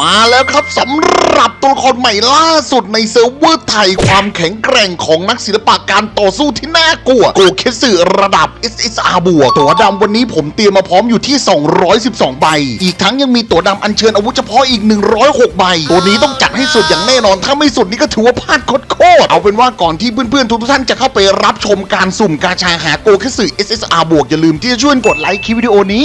มาแล้วครับสำหรับตัวละครใหม่ล่าสุดในเซิร์ฟเวอร์ไทยความแข็งแกร่งของนักศิลปะการต่อสู้ที่น่ากลัว โกเคสึระดับ SSR บวกตัวดำวันนี้ผมเตรียมมาพร้อมอยู่ที่ 212 ใบ อีกทั้งยังมีตัวดำอัญเชิญอาวุธเฉพาะอีก 106 ใบ ตัวนี้ต้องจัดให้สุดอย่างแน่นอน ถ้าไม่สุดนี่ก็ถือว่าพลาดโคตรเอาเป็นว่าก่อนที่เพื่อนๆ ทุกท่านจะเข้าไปรับชมการสุ่มกาชาหาโกเคสึ SSR บวกอย่าลืมที่จะช่วยกดไลค์คลิปวิดีโอนี้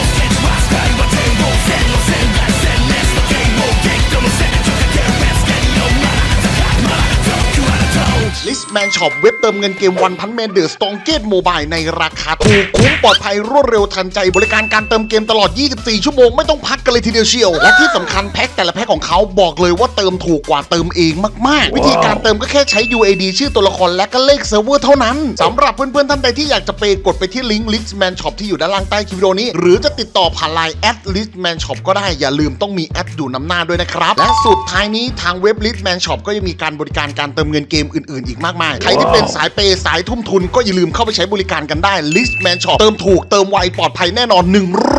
สแมนช็อปเว็บเติมเงินเกมวันพันแมนเดอร์สตองเกตโมบายในราคาถูกคุ้มปลอดภัยรวดเร็วทันใจ บริการการเติมเกมตลอด 24 ชั่วโมง ไม่ต้องพักกันเลยทีเดียวเชียว และที่สำคัญแพ็คแต่ละแพ็คของเขาบอกเลยว่าเติมถูกกว่าเติมเองมาก ๆ วิธีการเติมก็แค่ใช้ UAD ชื่อตัวละครและก็เลขเซิร์ฟเวอร์เท่านั้นสำหรับเพื่อน ๆ ท่านใดที่อยากจะเปกดไปที่ลิงก์ลิสแมนช็อปที่อยู่ด้านล่างใต้คลิปวิดีโอนี้ หรือจะติดต่อผ่านไลน์แอดลิสแมนช็อปก็ได้อย่าลืมต้องมีแอดอยู่นำหน้าด้วยนะครับและสุดท้ายนี้ทางเว็บลิสแมนช็อปก็ยังมีการบริการการเติมเงินเกมอื่น ๆ อีกมากมาย ใครที่เป็นสายเปย์สายทุ่มทุนก็อย่าลืมเข้าไปใช้บริการกันได้ Listman Shop เติมถูกเติมไวปลอดภัยแน่นอน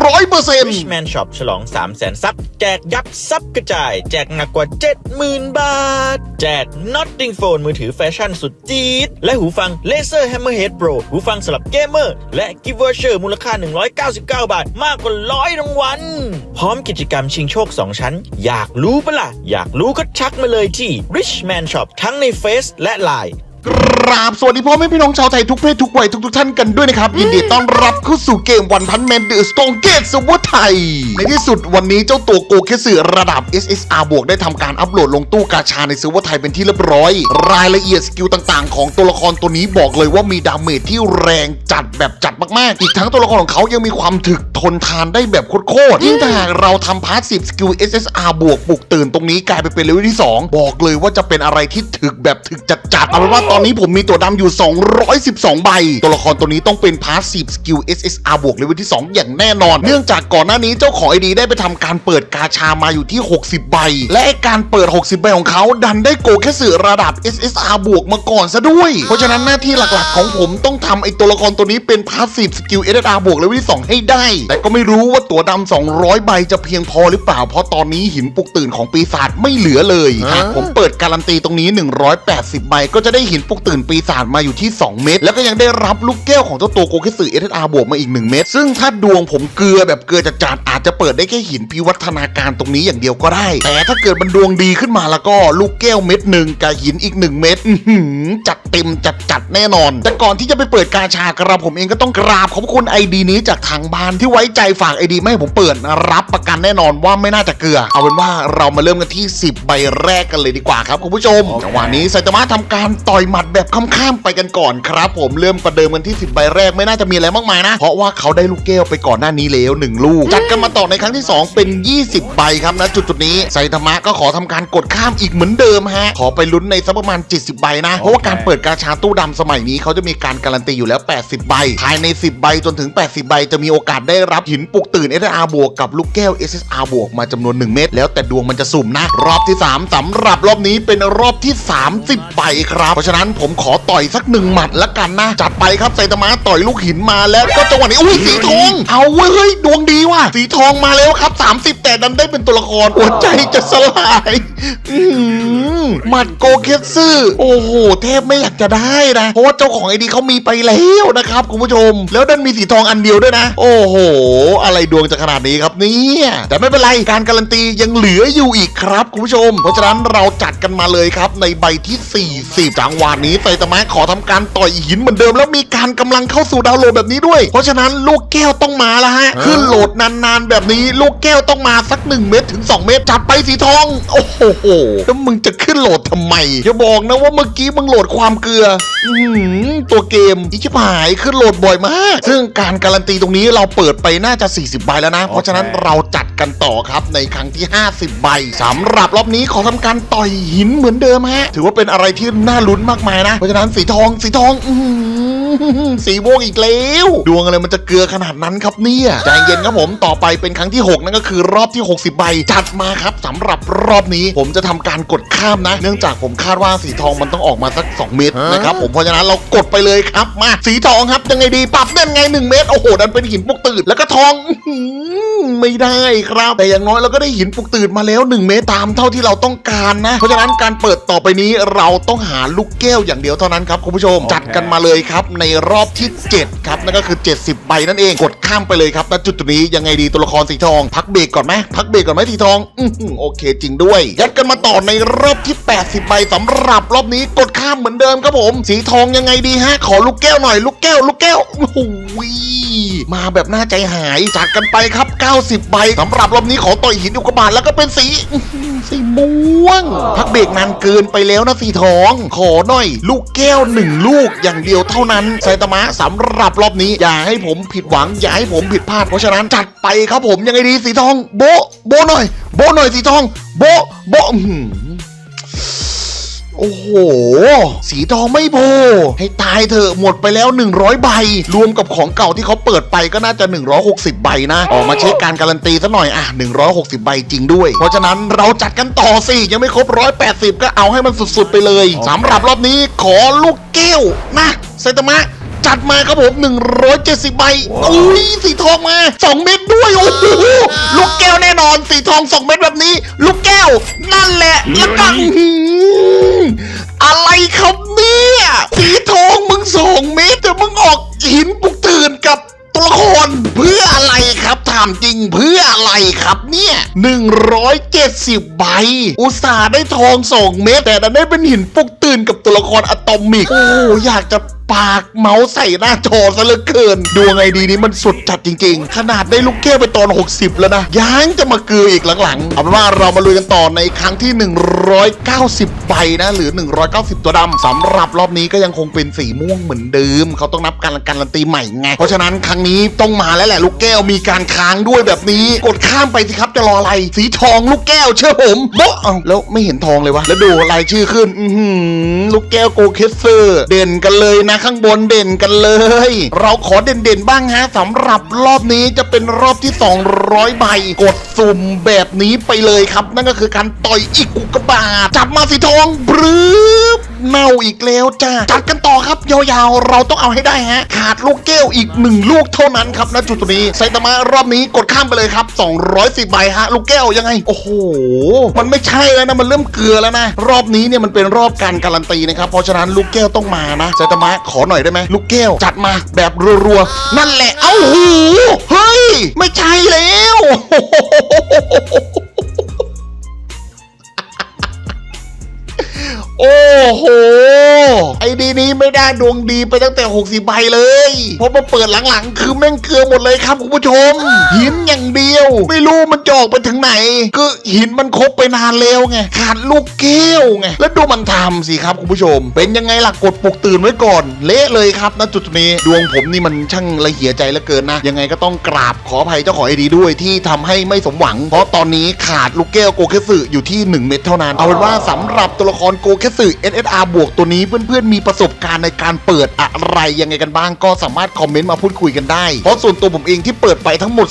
100% Richman Shop ฉลอง 3 0 0แสนซับแจกยับซับกระจาย แจกหนักกว่า 70,000 บาท แจก Notting Phone มือถือแฟชั่นสุดจี๊ด และหูฟัง Laser Hammerhead Pro หูฟังสำหรับเกมเมอร์ และ Gift Voucher มูลค่า 199 บาท มากกว่าร้อยรางวัลพร้อมกิจกรรมชิงโชค 2 ชั้น อยากรู้ปะล่ะ อยากรู้ก็ชักมาเลยที่ Richman Shop ทั้งในเฟซและไลน์ กราบสวัสดีพ่อแม่พี่น้องชาวไทยทุกเพศทุกวัยทุกทุกๆท่านกันด้วยนะครับ ยินดีต้อนรับเข้าสู่เกมวันพันแมนเดอร์สตองเกตสวอไทย ในที่สุดวันนี้เจ้าตัวโกเคสึระดับ SSR บวกได้ทำการอัปโหลดลงตู้กาชาในเซิร์ฟเวอร์ไทยเป็นที่เรียบร้อย รายละเอียดสกิลต่างๆ ของตัวละครตัวนี้บอกเลยว่ามีดาเมจที่แรงจัดแบบจัดมากๆ อีกทั้งตัวละครของเขายังมีความถึกทนทานได้แบบโคตรๆยิ่งถ้าหากเราทำพาสซีฟสกิล SSR บวกปลุกตื่นตรงนี้กลายไปเป็นเลเวลที่ 2 บอกเลยว่าจะเป็นอะไรที่ถึกแบบถึกจั ดเอาเป็นว่าตอนนี้ผมมีตัวดำอยู่ 212 ใบ ตัวละครตัวนี้ต้องเป็นพาสซีฟสกิล SSR บวกเลเวลที่ 2 อย่างแน่นอน เนื่องจากก่อนหน้านี้เจ้าของไอดีได้ไปทำการเปิดกาชามาอยู่ที่ 60 ใบ และไอการเปิด 60 ใบของเขาดันได้โกแค่สื่อระดับ SSR บวกมาก่อนซะด้วย เพราะฉะนั้นหน้าที่หลักๆของผมต้องทำไอตัวละครตัวนี้เป็นพาสซีฟสกิล SSR บวกเลเวลที่ 2 ให้ได้ แต่ก็ไม่รู้ว่าตัวดำ200 ใบจะเพียงพอหรือเปล่า เพราะตอนนี้หินปลุกตื่นของปีศาจไม่เหลือเลยหากผมเปิดการันตีตรงนี้ 180 ใบก็จะได้หินปลุกตื่นปีศาจมาอยู่ที่ 2 เม็ดแล้วก็ยังได้รับลูกแก้วของเจ้าตัวโกเคสึ SSR บวกมาอีก 1 เม็ดซึ่งถ้าดวงผมเกลือแบบเกลือจัดๆอาจจะเปิดได้แค่หินพิวัฒนาการตรงนี้อย่างเดียวก็ได้ แต่ถ้าเกิดมันดวงดีขึ้นมาแล้วก็ลูกแก้วเม็ดหนึ่งกับหินอีก 1 เม็ดจัดเต็มจัดจัดแน่นอน แต่ก่อนที่จะไปเปิดกาชากระผมเองก็ต้องกราบขอบคุณไอดีนี้จากทางบ้านที่ไว้ใจฝากไอดีไม่ให้ผมเปิดรับประกันแน่นอนว่าไม่น่าจะเกลือ เอาเป็นว่าเรามาเริ่มกันที่ 10 ใบแรกกันเลยดีกว่าครับคุณผู้ชมจังหวะนี้ไซตามะทำการต่อยหมัดแบบข้ามๆไปกันก่อนครับ ผมเริ่มประเดิมกันที่10ใบแรกไม่น่าจะมีอะไรมากมายนะ เพราะว่าเขาได้ลูกแก้วไปก่อนหน้านี้แล้วหนึ่งลูก จัดกันมาต่อในครั้งที่ 2 เป็น 20 ใบครับนะจุดจุดๆนี้ไซตามะก็ขอทำการกดข้ามอีกเหมือนเดิมฮะขอไปลุ้นในสักประมาณ 70 ใบนะ เพราะว่าการเปิดกาชาตู้ดำสมัยนี้เขาจะมีการการันตีอยู่แล้ว 80 ใบ ภายใน 10 ใบจนถึง 80 ใบ จะมีโอกาสได้รับหินปลุกตื่น SR บวกกับลูกแก้ว SSR บวกมาจำนวน 1 เม็ดแล้วแต่ดวงมันจะสุ่มนะ รอบที่ 3สำหรับรอบนี้เป็นรอบที่ 30 ใบครับ เพราะฉะนั้นผมขอต่อยสักหนึ่งหมัดละกันนะ จัดไปครับไซตามะต่อยลูกหินมาแล้วก็จังหวะนี้อุ้ยสีทอง เอาเว้ยเฮ้ยดวงดีว่ะสีทองมาแล้วครับ 30 แต่ดันได้เป็นตัวละครหัวใจจะสลายหมัดโกเคสซึโอ้โหแทบไม่อยากจะได้นะ เพราะว่าเจ้าของไอดีเขามีไปแล้วนะครับคุณผู้ชม แล้วดันมีสีทองอันเดียวด้วยนะ โอ้โห อะไรดวงจะขนาดนี้ครับเนี่ยแต่ไม่เป็นไรการการันตียังเหลืออยู่อีกครับคุณผู้ชม เพราะฉะนั้นเราจัดกันมาเลยครับในใบที่40จังหวะนี้ไซตามะขอทำการต่อยหินเหมือนเดิมแล้วมีการกำลังเข้าสู่ดาวน์โหลดแบบนี้ด้วย เพราะฉะนั้นลูกแก้วต้องมาแล้วฮะขึ้นโหลดนานๆ แบบนี้ลูกแก้วต้องมาสัก 1 เม็ดถึง 2 เม็ดจัดไปสีทอง โอ้โหแล้วมึงจะขึ้นโหลดทำไมอย่าบอกนะว่าเมื่อกี้มึงโหลดความเกลืออื้อหือตัวเกมอีชิบหายขึ้นโหลดบ่อยมาก ซึ่งการการันตีตรงนี้เราเปิดไปน่าจะ 40 ใบแล้วนะ เพราะฉะนั้นเราจัดกันต่อครับในครั้งที่ 50 ใบสำหรับรอบนี้ขอทำการต่อยหินเหมือนเดิมฮะ ถือว่าเป็นอะไรที่น่าลุ้นมากมายนะ เพราะฉะนั้นสีทองสีทองอื้อหือสีม่วงอีกแล้ว ดวงอะไรมันจะเกลือขนาดนั้นครับเนี่ยใจเย็นครับผมต่อไปเป็นครั้งที่ 6 นั่นก็คือรอบที่ 60 ใบ จัดมาครับ สำหรับรอบนี้ผมจะทำการกดข้ามนะ เนื่องจากผมคาดว่าสีทองมันต้องออกมาสัก 2 เม็ดนะครับผมเพราะฉะนั้นเรากดไปเลยครับ มาสีทองครับยังไงดีปรับเด่นไง 1 เม็ดโอ้โหดันเป็นหินปลุกตื่นแล้วก็ทองอื้อหือไม่ได้ครับ แต่อย่างน้อยเราก็ได้หินปลุกตื่นมาแล้ว 1 เม็ดตามเท่าที่เราต้องการนะ เพราะฉะนั้นการเปิดต่อไปนี้เราต้องหาลูกแก้วอย่างเดียวเท่านั้นครับคุณผู้ชมจัดกันมาเลยครับ ในรอบที่ 7 ครับนั่นก็คือ 70ใบนั่นเองกดข้ามไปเลยครับณจุดๆนี้ยังไงดีตัวละครสีทอง พักเบรกก่อนไหมพักเบรกก่อนไหมสีทองอื้อหือโอเคจริงด้วย ยัดกันมาต่อในรอบที่ 80ใบสำหรับรอบนี้กดข้ามเหมือนเดิมครับผม สีทองยังไงดีฮะ ขอลูกแก้วหน่อยลูกแก้ว ลูกแก้วโอ้โหมาแบบน่าใจหายจัดกันไปครับ 90 ใบสำหรับรอบนี้ขอต่อยหินอุกกาบาตแล้วก็เป็นสีสีม่วง พักเบรกนานเกินไปแล้วนะสีทอง ขอหน่อย ลูกแก้วหนึ่งลูกอย่างเดียวเท่านั้นไซตามะสำหรับรอบนี้ อย่าให้ผมผิดหวังอย่าให้ผมผิดพลาดเพราะฉะนั้นจัดไปครับผมยังไงดีสีทอง โบโบหน่อย โบะหน่อยสีทอง โบะโบะอื้อหือโอ้โห สีทองไม่พอให้ตายเถอะหมดไปแล้ว 100 ใบ รวมกับของเก่าที่เขาเปิดไปก็น่าจะ 160 ใบนะ ออกมาเช็คการการันตีซะหน่อยอะ 160 ใบจริงด้วย เพราะฉะนั้นเราจัดกันต่อสิ ยังไม่ครบ 180 ก็เอาให้มันสุดๆไปเลยสำหรับรอบนี้ขอลูกแก้วนะไซตามะ จัดมาครับผม 170 ใบ อุ้ยสีทองมา 2 เม็ดด้วย โอ้โห ลูกแก้วแน่นอน สีทอง 2 เม็ดแบบนี้ ลูกแก้ว นั่นแหละ แล้วก็อื้อหืออะไรครับเนี่ย สีทองมึงสองเม็ดแต่มึงออกหินปลุกตื่นกับตัวละครเพื่ออะไรครับถามจริงเพื่ออะไรครับเนี่ย170 ใบ อุตส่าห์ได้ทองสองเม็ดแต่ดันได้เป็นหินปลุกตื่นกับตัวละครอะตอมิก โอ้อยากจะ ปากเมาส์ใส่หน้าจอซะเหลือเกินดวงไอดีนี้มันสุดจัดจริง ๆ ขนาดได้ลูกแก้วไปตอน 60 แล้วนะยังจะมาเกืออีกหลังๆเอาเป็นว่าเรามาลุยกันต่อในครั้งที่ 190ใบนะหรือ 190 ตัวดำสำหรับรอบนี้ก็ยังคงเป็นสีม่วงเหมือนเดิม เขาต้องนับการการันตีใหม่ไงเพราะฉะนั้นครั้งนี้ต้องมาแล้วแหละลูกแก้วมีการค้างด้วยแบบนี้ กดข้ามไปสิครับจะรออะไร สีทองลูกแก้วเชื่อผมโบ๊ะเอ้าแล้วไม่เห็นทองเลยวะแล้วดูรายชื่อขึ้น อืลูกแก้วโกเคสเซอร์ เด่นกันเลยนะข้างบนเด่นกันเลย เราขอเด่นๆบ้างฮะสำหรับรอบนี้จะเป็นรอบที่ 200 ใบ กดสุ่มแบบนี้ไปเลยครับ นั่นก็คือการต่อยอีกกุกบาทจับมาสีทองบรืบ เน่าอีกแล้วจ้าจัดกันต่อครับยาวๆ เราต้องเอาให้ได้ฮะขาดลูกแก้วอีกหนึ่งลูกเท่านั้นครับณจุดตรงนี้ไซตามะรอบนี้กดข้ามไปเลยครับ210ใบฮะลูกแก้วยังไง โอ้โห มันไม่ใช่แล้วนะมันเริ่มเกลือแล้วนะ รอบนี้เนี่ยมันเป็นรอบการการันตีนะครับเพราะฉะนั้นลูกแก้วต้องมานะไซตามะขอหน่อยได้ไหมลูกแก้วจัดมาแบบรัวๆนั่นแหละเอ้าหูเฮ้ยไม่ใช่แล้ว โอ้โห ไอดีนี้ไม่ได้ดวงดีไปตั้งแต่ 60ใบเลย เพราะมาเปิดหลังๆ คือแม่งเกลือหมดเลยครับคุณผู้ชม หินอย่างเดียว ไม่รู้มันจอกไปถึงไหน ก็หินมันครบไปนานแล้วไงขาดลูกแก้วไงแล้วดูมันทำสิครับคุณผู้ชม เป็นยังไงล่ะกดปลุกตื่นไว้ก่อนเละเลยครับณจุดนี้ดวงผมนี่มันช่างละเหี่ยใจเหลือเกินนะ ยังไงก็ต้องกราบขออภัยเจ้าของไอดีด้วยที่ทำให้ไม่สมหวัง เพราะตอนนี้ขาดลูกแก้วโกเคสึอยู่ที่ 1 เม็ดเท่านั้น เอาเป็นว่าสำหรับตัวละครโกเคสึ SSR บวกตัวนี้เพื่อนๆมีประสบการณ์ในการเปิดอะไรยังไงกันบ้าง ก็สามารถคอมเมนต์มาพูดคุยกันได้ เพราะส่วนตัวผมเองที่เปิดไปทั้งหมด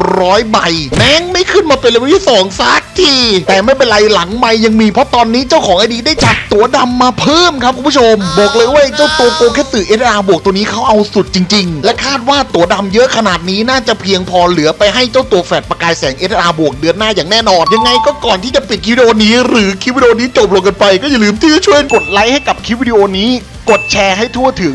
200 ใบ แม่งไม่ขึ้นมาเป็นเลเวลที่2ซัก ที แต่ไม่เป็นไรหลังไม่ยังมีเพราะตอนนี้เจ้าของไอดีได้จัดตัวดำมาเพิ่มครับคุณผู้ชม บอกเลยว่าเจ้าตัวโกเคสึ SSR บวกตัวนี้เขาเอาสุดจริง ๆ และคาดว่าตัวดำเยอะขนาดนี้น่าจะเพียงพอเหลือไปให้เจ้าตัวแฟดประกายแสง SSR บวกเดือนหน้าอย่างแน่นอน ยังไงก็ก่อนที่จะปิดคลิปวิดีโอนี้ หรือคลิปวิดีโอนี้จบลงกันไป ก็อย่าลืมที่จะช่วยกดไลค์ให้กับคลิปวิดีโอนี้ กดแชร์ให้ทั่วถึง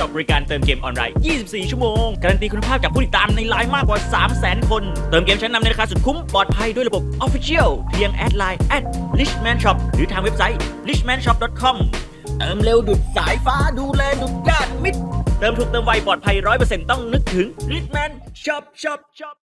กับบริการเติมเกมออนไลน์ 24 ชั่วโมง การันตีคุณภาพจากผู้ติดตามในไลน์มากกว่า 300,000 คน เติมเกมชั้นนำในราคาสุดคุ้ม ปลอดภัยด้วยระบบ Official เพียงแอดไลน์ at Richman Shop หรือทางเว็บไซต์ richmanshop.com เติมเร็วดุดสายฟ้าดูแลดุดญาติมิตร เติมถูกเติมไวปลอดภัย 100%ต้องนึกถึง Ritman Shop Shop Shop